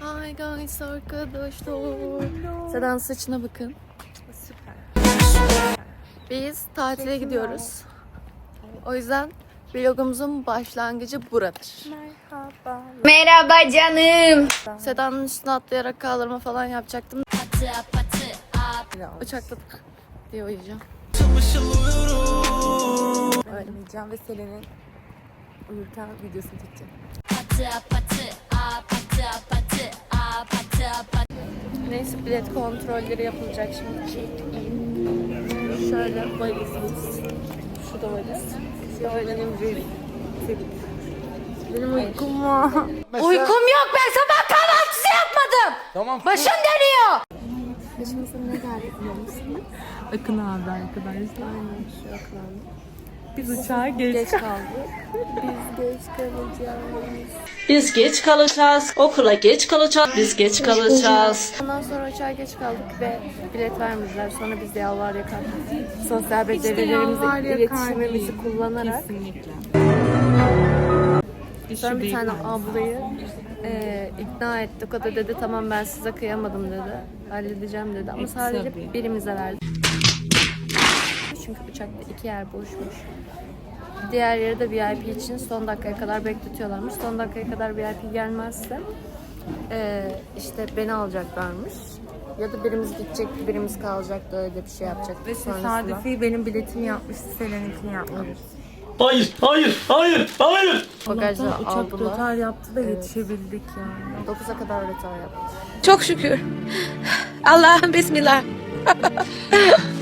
Hi guys arkadaşlar. Sedan saçına bakın. Süper. Biz tatile gidiyoruz. O yüzden vlogumuzun başlangıcı buradır. Merhaba. Merhaba canım. Sedan'ın üstüne atlayarak kaldırma falan yapacaktım. Uçakladık diye uyuyacağım. Öğreneceğim ve Selen'in uyurken videosunu çekeceğim. Neyse bilet kontrolleri yapılacak şimdi. Check-in. Şöyle valizimiz. Şu da valiz. Benim bir Benim uykum var. Uykum yok ben sabah kahvaltısı yapmadım. Tamam. Başım dönüyor. Başımıza ne geldi biliyor musunuz? Akın abi arkadaşlar. Aynen şu Akın abi. Biz uçağa geç, Geç kaldık. Biz geç kalacağız. Biz geç kalacağız. Okula geç kalacağız. Biz geç kalacağız. Ondan sonra uçağa geç kaldık ve bilet vermediler. Sonra biz de yalvar yakar. Sosyal becerilerimizi, iletişimimizi kullanarak Kesinlikle. Sonra bir tane ablayı e, ikna ettik. O da dedi tamam ben size kıyamadım dedi. Halledeceğim dedi. Ama sadece tabii. birimize verdi. Çünkü uçakta iki yer boşmuş. Diğer yeri de VIP için son dakikaya kadar bekletiyorlarmış. Son dakikaya kadar VIP gelmezse e, işte beni alacaklarmış. Ya da birimiz gidecekti, birimiz kalacaktı öyle bir şey yapacaktık. Ve tesadüfi benim biletimi yapmıştı, Selen'inkini yapmamış. Hayır, hayır, hayır, hayır. Bagajda Allah'tan uçak aldılar. rötar yaptı da yetişebildik yani. 9'a kadar rötar yapmış. Çok şükür. Allah'ım bismillah.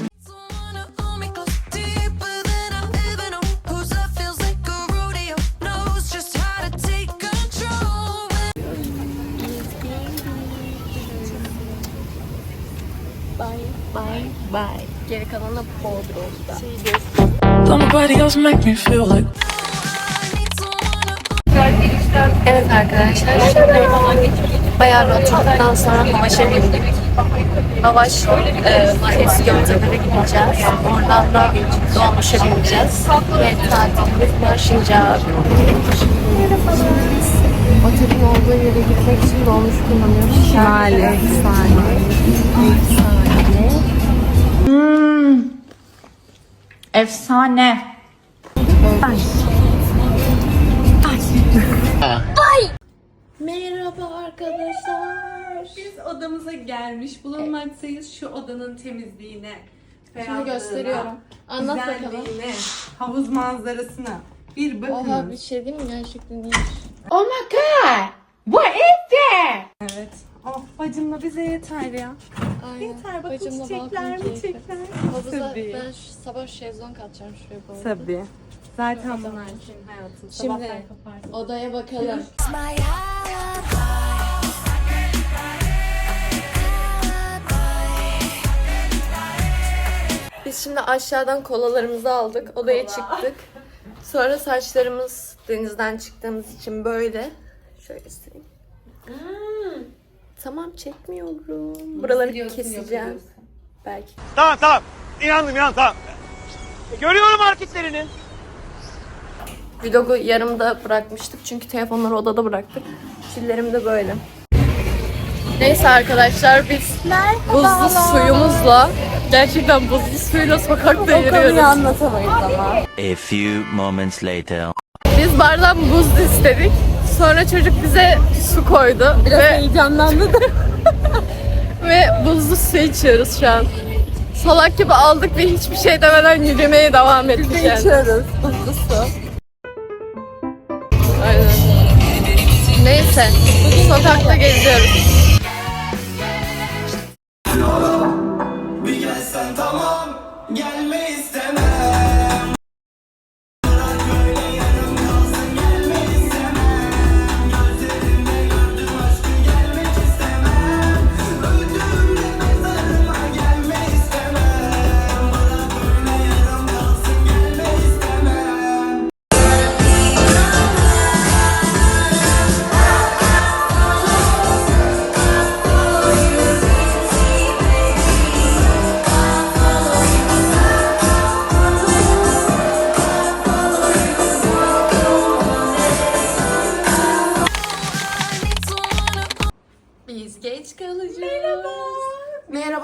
Geri kalanı Bodrum'da. Don't nobody else make me feel like Evet arkadaşlar, şimdi bayağı bir oturduktan sonra Havaş'a bindik. Havaş e, Kes Göktepe'ye gideceğiz. Oradan da Dolmuş'a bineceğiz. Ve tatilimiz başlayacak. Otelin olduğu yere gitmek için dolmuş kullanıyoruz. Şahane, efsane. Efsane. Merhaba arkadaşlar. Biz odamıza gelmiş bulunmaktayız. Şu odanın temizliğine, Şimdi gösteriyorum. Anlat bakalım. havuz manzarasına bir bakın. Oha bir şey değil mi? Gerçekten iyiymiş. Oh my god. What is that? Evet. Oh bacımla bize yeter ya. Aynen. Yeter bakın Bacımla çiçekler balkon mi keyfi. çiçekler. Havuza Tabii. ben şu sabah şezlong atacağım şuraya bu arada. Tabii. Zaten bunlar senin hayatın. Şimdi odaya bakalım. Biz şimdi aşağıdan kolalarımızı aldık. Odaya çıktık. Sonra saçlarımız denizden çıktığımız için böyle. Şöyle göstereyim. Tamam çekmiyorum. Buraları keseceğim. Belki. Tamam, tamam. İnandım, inandım, tamam. Görüyorum hareketlerini. Vlogu yarımda bırakmıştık çünkü telefonları odada bıraktık. Çillerim de böyle. Neyse arkadaşlar biz buzlu suyumuzla gerçekten buzlu suyla sokakta yürüyoruz. anlatamayız ama. A few moments later. Biz bardan buz istedik. Sonra çocuk bize su koydu Biraz ve, heyecanlandı da. ve buzlu su içiyoruz şu an. Salak gibi aldık ve hiçbir şey demeden yürümeye devam ettik yani. İçiyoruz buzlu su. Aynen. Neyse, sokakta geziyoruz.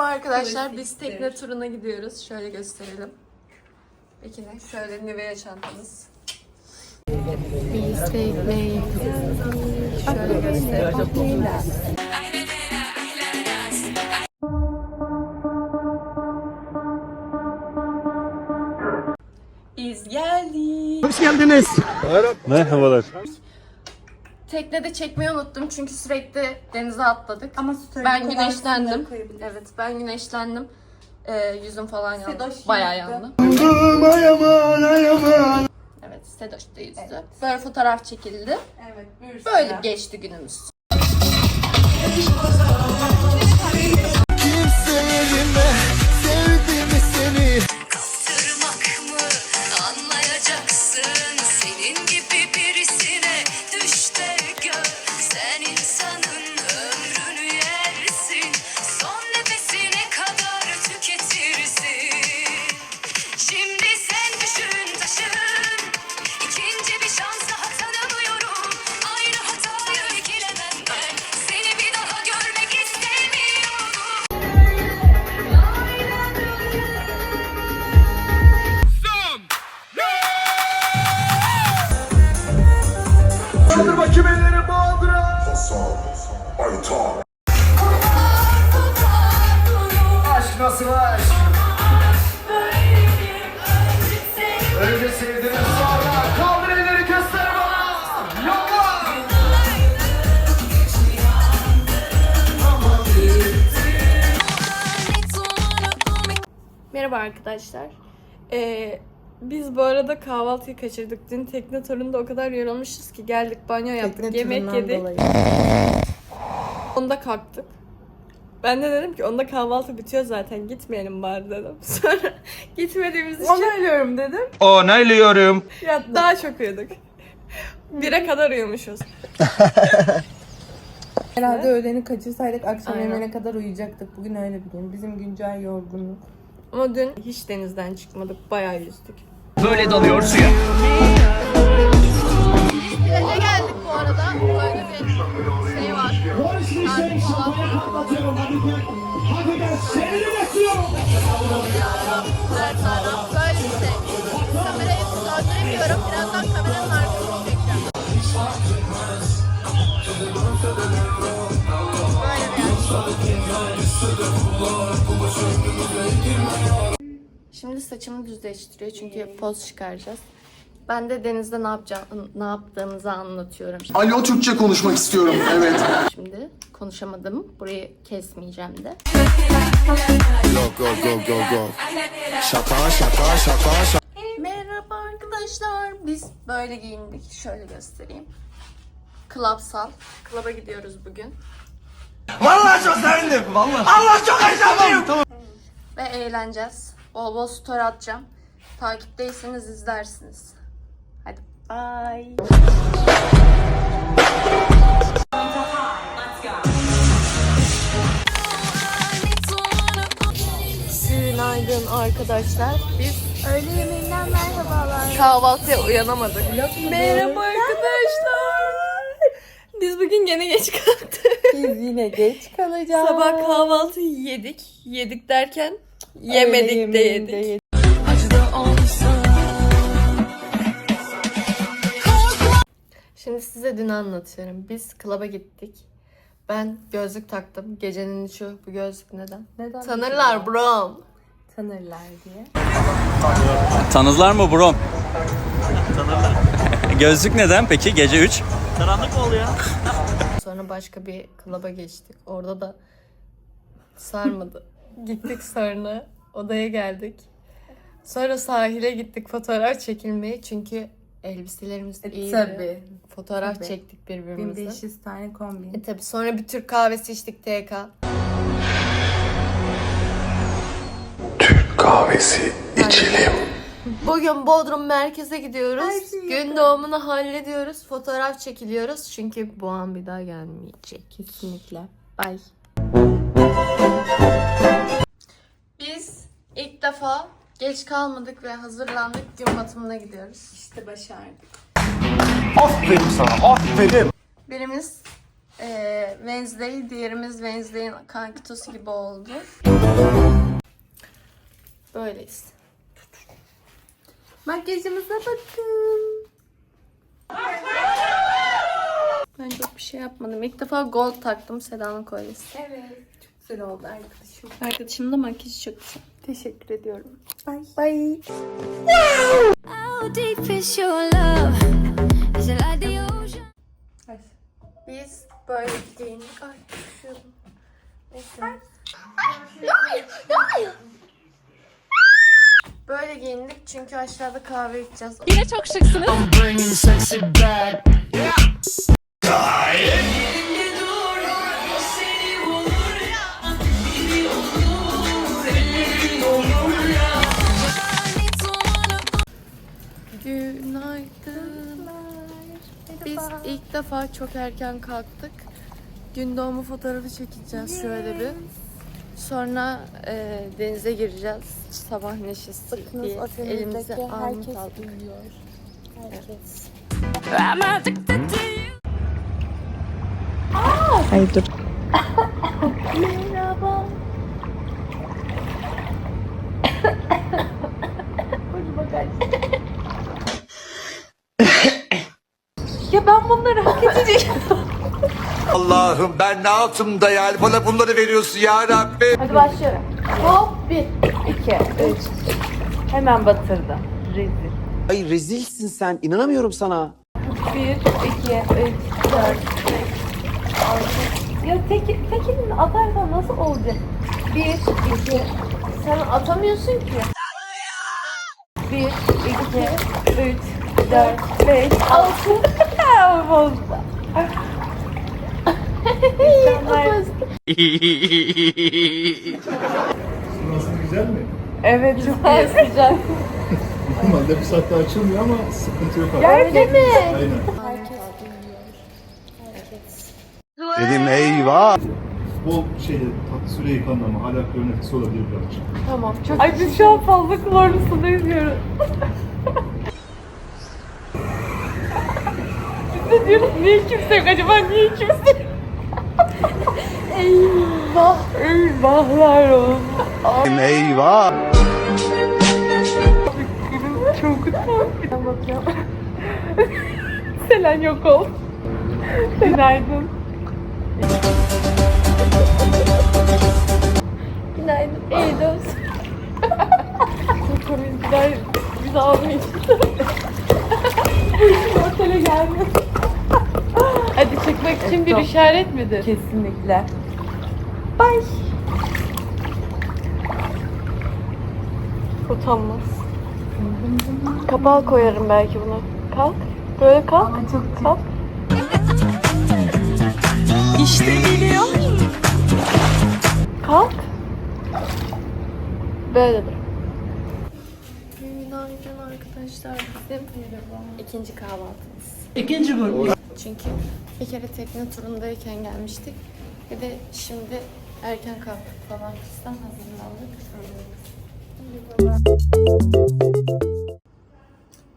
Arkadaşlar biz tekne turuna gidiyoruz. Şöyle gösterelim. Peki ne? Şöyle Nivea çantamız. Biz tekneye. Şöyle gösterelim. Biz geldik. Hoş geldiniz. Merhabalar. Teknede çekmeyi unuttum çünkü sürekli denize atladık. Ama ben güneşlendim. Evet ben güneşlendim. Ee, yüzüm falan yandı. Bayağı yandı. Evet Sedoş da yüzdü. Böyle fotoğraf çekildi. Evet. Böyle geçti günümüz. Kastırmak mı anlayacaksın Senin gibi Merhaba arkadaşlar. Ee, biz bu arada kahvaltıyı kaçırdık. Dün tekne turunda o kadar yorulmuşuz ki geldik banyo yaptık, yemek yedik. Onda kalktık. Ben de dedim ki onda kahvaltı bitiyor zaten gitmeyelim bari dedim. Sonra gitmediğimiz için Onaylıyorum dedim. Onaylıyorum. ya daha çok uyuduk. Bire kadar uyumuşuz. Herhalde öğleni kaçırsaydık akşam Aynen. yemeğine kadar uyuyacaktık. Bugün öyle bir gün. Bizim güncel yorgunluk. Ama dün hiç denizden çıkmadık. Bayağı yüzdük. Böyle dalıyor suya. Plaja geldik bu arada. Böyle bir şey var. Park falan. Her taraf böyle bir şey. Kamerayı döndüremiyorum. Birazdan kameranın arkasını çekeceğim. Şimdi saçımı düzleştiriyor çünkü poz çıkaracağız. Ben de denizde ne yapacağım, ne yaptığımızı anlatıyorum. Alo Türkçe konuşmak istiyorum. Evet. Şimdi konuşamadım. Burayı kesmeyeceğim de. Go go go go go. Şaka şaka şaka şaka. Merhaba arkadaşlar. Biz böyle giyindik. Şöyle göstereyim. Clubsal. Club'a gidiyoruz bugün. Vallahi çok sevindim. Vallahi. Allah çok heyecanlıyım. Tamam. Ve eğleneceğiz. Bol bol story atacağım. Takipteyseniz izlersiniz. Hadi bye. Günaydın arkadaşlar. Biz öğle yemeğinden merhabalar. Kahvaltıya uyanamadık. Merhaba arkadaşlar. Biz bugün gene geç kalktık. Biz yine geç kalacağız. Sabah kahvaltı yedik. Yedik derken yemedik de yemeğini yedik. Şimdi size dün anlatıyorum. Biz klaba gittik. Ben gözlük taktım. Gecenin şu bu gözlük neden? Neden? Tanırlar bro. Tanırlar diye. Tanıdılar mı bro? Gözlük neden peki gece 3? Sonra başka bir klaba geçtik. Orada da sarmadı. gittik sonra odaya geldik. Sonra sahile gittik fotoğraf çekilmeye çünkü elbiselerimiz iyiydi. Tabii. Fotoğraf Tabii. çektik birbirimizle. 1500 tane kombin. E tabi sonra bir Türk kahvesi içtik TK. Kahvesi içelim. Bugün Bodrum merkeze gidiyoruz. Gün doğumunu hallediyoruz. Fotoğraf çekiliyoruz. Çünkü bu an bir daha gelmeyecek. Kesinlikle. Bye. Biz ilk defa geç kalmadık ve hazırlandık. Gün batımına gidiyoruz. İşte başardık. Aferin sana. Aferin. Birimiz Ee, Wednesday, diğerimiz Wednesday'in kankitosu gibi oldu. Böyleyiz. Makyajımıza bakın. Ben çok bir şey yapmadım. İlk defa gold taktım Seda'nın kolyesi. Evet. Çok güzel oldu arkadaşım. Arkadaşım da makyajı çok güzel. Teşekkür ediyorum. How deep is your love? Is it like the ocean? Biz böyle giyindik. Ay düşüyordum. Neyse. Böyle giyindik çünkü aşağıda kahve içeceğiz. Yine çok şıksınız. Günaydın. Biz ilk defa çok erken kalktık. Gün doğumu fotoğrafı çekeceğiz şöyle bir. Sonra e, denize gireceğiz. Sabah neşesi diye elimize armut aldık. Evet. I'm addicted to you. Allah'ım ben ne yaptım da yani bana bunları veriyorsun ya Rabbi. Hadi başlıyorum. Hop. Bir, iki, üç. Hemen batırdı. Rezil. Ay rezilsin sen. İnanamıyorum sana. Bir, iki, üç, dört, beş, altı. Ya tek, tek elini atarsan nasıl olacak? Bir, iki. Sen atamıyorsun ki. Bir, iki, üç, dört, beş, altı. Bozdu. Nasıl güzel mi? Evet çok iyi sıcak. Normalde bir saatte açılmıyor ama sıkıntı yok. Öyle mi? Aynen. Dedim eyvah. Bol şeyde tatlı süre yıkanma ama hala klor nefesi olabilir birazcık. Tamam çok Ay biz şu an fazla klorlu suda yüzüyoruz. biz de diyoruz niye kimse yok acaba niye kimse yok? Eyvah. Eyvahlar olsun. Eyvah. Çok korkuyorum. bakıyorum. Selen yok ol. Günaydın. Günaydın. İyi olsun. Çok komikler. Biz almayız. Otele gelmez. Hadi çıkmak için bir işaret midir? Kesinlikle. Bye. Utanmaz. Kapağı koyarım belki buna. Kalk. Böyle kalk. kalk. İşte geliyor. Kalk. Böyle dur. Günaydın arkadaşlar. Bizim ikinci kahvaltımız. İkinci gün. Çünkü bir kere tekne turundayken gelmiştik. Bir de şimdi erken kalktık falan fistan hazırlandık.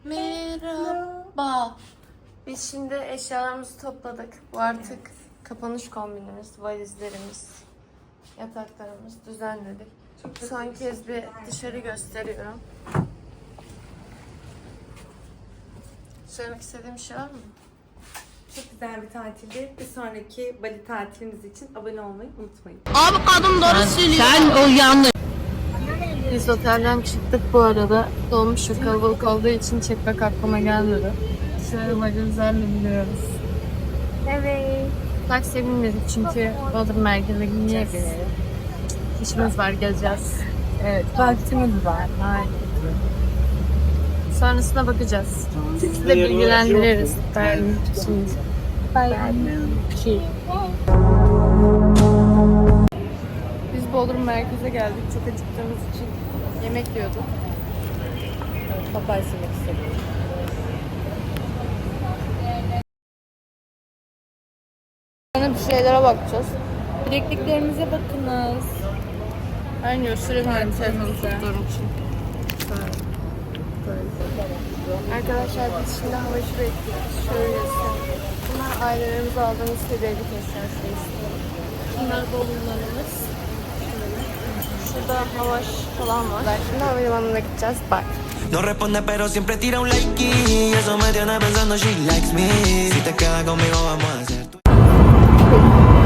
Merhaba. Biz şimdi eşyalarımızı topladık. Bu artık kapanış kombinimiz, valizlerimiz, yataklarımız düzenledik. Son kez bir dışarı gösteriyorum. Söylemek istediğim bir şey var mı? Güzel bir tatildi. Bir sonraki Bali tatilimiz için abone olmayı unutmayın. Biz otelden çıktık bu arada. Dolmuş çok kalabalık olduğu için çekmek aklıma gelmedi. Şöyle valizlerle gidiyoruz. Evet. Taksiye binmedik çünkü Bodrum merkeze gideceğiz. İşimiz var geleceğiz. Evet, vaktimiz var. Sonrasına bakacağız. Sizi de bilgilendiririz. Ben şimdi. Biz Bodrum merkeze geldik. Çok acıktığımız için yemek yiyorduk. Papay yemek istedim. Sonra bir şeylere bakacağız. Bilekliklerimize bakınız. Ben gösteremiyorum telefonu tuttuğum için. Böyle. Arkadaşlar biz şimdi hava şuraya gidiyoruz. Şöyle. Bunlar ailelerimiz aldığımız hediyelik eşyası istiyorum. Bunlar bavullarımız. Şöyle. Şurada havaş falan var. Şimdi havalimanına gideceğiz. Bak. No responde pero siempre tira un like y eso me tiene pensando she likes me. Si te quedas conmigo vamos a hacer tu-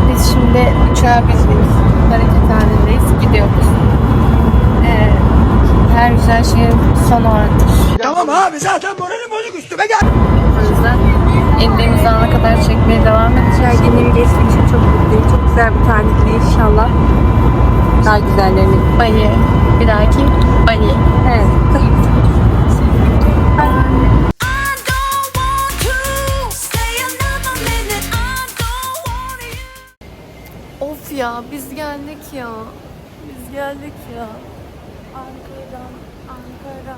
Biz şimdi uçağa bindik. Hareket halindeyiz. Gidiyoruz. Her güzel şeyin sonu vardır. Tamam abi zaten moralim bozuk üstüme gel. O yüzden indiğimiz ana kadar çekmeye devam edeceğiz. Gerginliğimi geçtiğim için çok mutluyum. Çok güzel bir tatilde inşallah. Daha güzellerini. Bali. Bir dahaki Bali. Evet. Of ya biz geldik ya. Biz geldik ya. Ankara, Ankara.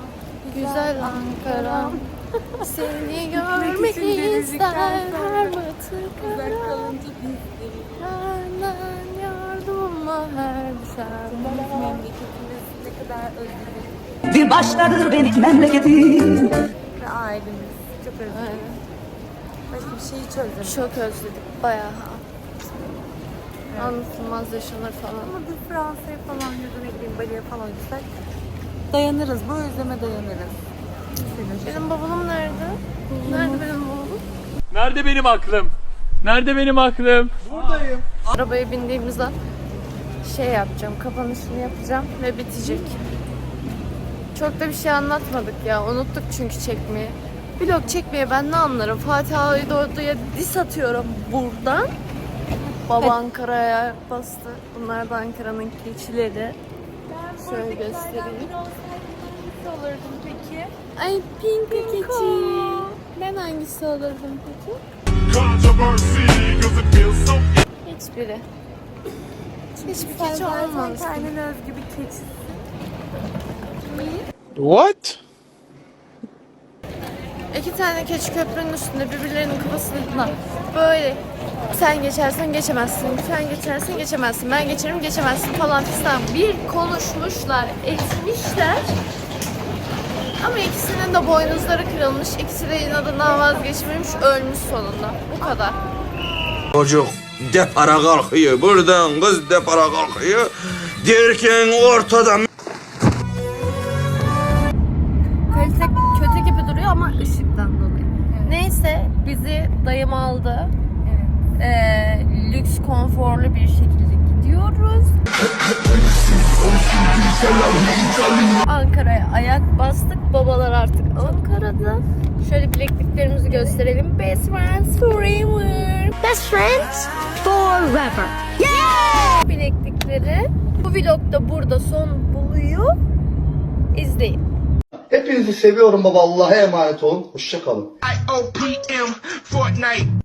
Güzel Ankara. Seni görmek ister her batıkara. Senden yardıma her düşer. Memleketimiz ne kadar özledik. Bir başkadır benim memleketim. Ve ailemiz. Çok özledik. Başka bir şeyi çözdüm. Çok özledik bayağı. Anlatılmaz yaşanır falan. Ama bir Fransa'ya falan ya da ne bileyim Bali'ye falan gitsek dayanırız. Bu özleme dayanırız. Benim bavulum nerede? Nerede benim bavulum? Nerede benim aklım? Nerede benim aklım? Arabaya bindiğimizde şey yapacağım, kapanışını yapacağım ve bitecek. Çok da bir şey anlatmadık ya, unuttuk çünkü çekmeyi. Vlog çekmeye ben ne anlarım? Fatih Aydoğdu'ya dis atıyorum buradan. Baba Ankara'ya bastı. Bunlar da Ankara'nın keçileri. Şöyle göstereyim. olurdum peki? Ay pink keçi. Ben hangisi olurdum peki? Hiçbiri. Hiçbir keçi olmaz. Kendine özgü bir keçi. What? İki tane keçi köprünün üstünde birbirlerinin kafasına böyle sen geçersen geçemezsin, sen geçersen geçemezsin, ben geçerim geçemezsin falan fistan bir konuşmuşlar, etmişler. Ama ikisinin de boynuzları kırılmış, ikisi de inadından vazgeçmemiş, ölmüş sonunda. Bu kadar. Çocuk depara kalkıyor. Buradan kız depara kalkıyor. Derken ortada ışıktan dolayı. Neyse bizi dayım aldı. Ee, lüks konforlu bir şekilde gidiyoruz. Ankara'ya ayak bastık. Babalar artık Ankara'da. Şöyle bilekliklerimizi gösterelim. Best friends forever. Best friends forever. Yeah! Bileklikleri. Bu vlog da burada son buluyor. İzleyin. Hepinizi seviyorum baba. Allah'a emanet olun. Hoşça kalın. OPM Fortnite